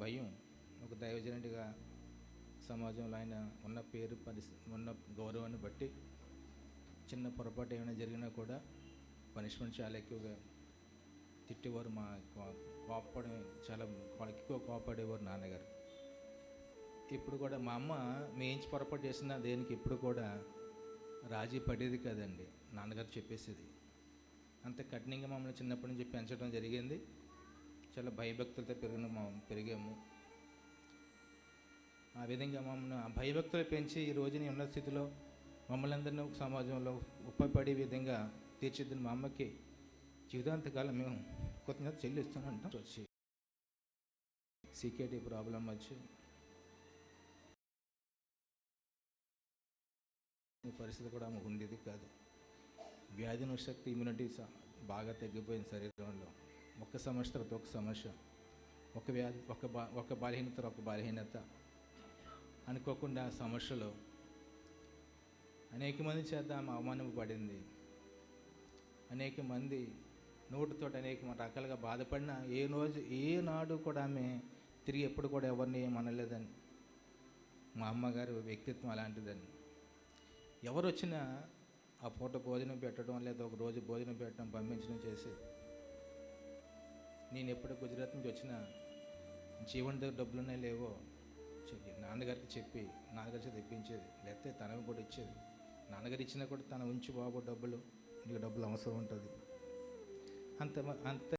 భయం. ఒక దైవజనుడిగా సమాజంలో ఆయన ఉన్న పేరు పరిస్థితి ఉన్న గౌరవాన్ని బట్టి చిన్న పొరపాటు ఏమైనా జరిగినా కూడా పనిష్మెంట్ చాలా ఎక్కువగా తిట్టేవారు. మా కో- కోపడం చాలా వాళ్ళకి ఎక్కువ కోపడేవారు నాన్నగారు. ఇప్పుడు కూడా మా అమ్మ మేయించి పొరపాటు చేసిన దేనికి ఇప్పుడు కూడా రాజీ పడేది కదండి. నాన్నగారు చెప్పేసేది. అంత కఠినంగా మమ్మల్ని చిన్నప్పటి నుంచి పెంచడం జరిగింది. చాలా భయభక్తులతో పెరిగిన మా పెరిగాము. ఆ విధంగా మమ్మల్ని ఆ భయభక్తులు పెంచి ఈ రోజుని ఉన్న స్థితిలో మమ్మల్ని అందరినీ ఒక సమాజంలో ఉపయోగపడే విధంగా తీర్చిదిద్దిన మా అమ్మకి జీవితాంతకాలం మేము కృతజ్ఞత చెల్లిస్తానంటాం వచ్చి. సీకేటీ ప్రాబ్లం వచ్చి. ఈ పరిస్థితి కూడా ఆమెకు ఉండేది కాదు. వ్యాధి నిశక్తి ఇమ్యూనిటీ బాగా తగ్గిపోయింది శరీరంలో. ఒక సమస్య తర్వాత ఒక సమస్య. ఒక వ్యాధి ఒక బా ఒక బలహీనత ఒక బలహీనత. అనుకోకుండా సమస్యలు అనేక మంది చేత ఆమె అవమానింపబడింది అనేక మంది నోటితో అనేక రకాలుగా బాధపడిన ఏ రోజు ఏ నాడు కూడా ఆమె తిరిగి ఎప్పుడు కూడా ఎవరిని ఏమనలేదని మా అమ్మగారు వ్యక్తిత్వం అలాంటిదని. ఎవరు వచ్చినా ఆ పూట భోజనం పెట్టడం లేదా ఒక రోజు భోజనం పెట్టడం పంపించడం చేసి నేను ఎప్పుడు గుజరాత్ నుంచి వచ్చినా జీవన్ దగ్గర డబ్బులునే లేవో చెప్పి నాన్నగారికి చెప్పి నాన్నగారి చేత తెప్పించేది. లేకపోతే తనవి కూడా ఇచ్చేది. నాన్నగారు ఇచ్చినా కూడా తన ఉంచి బాబు డబ్బులు నీకు డబ్బులు అవసరం ఉంటుంది. అంత మ- అంత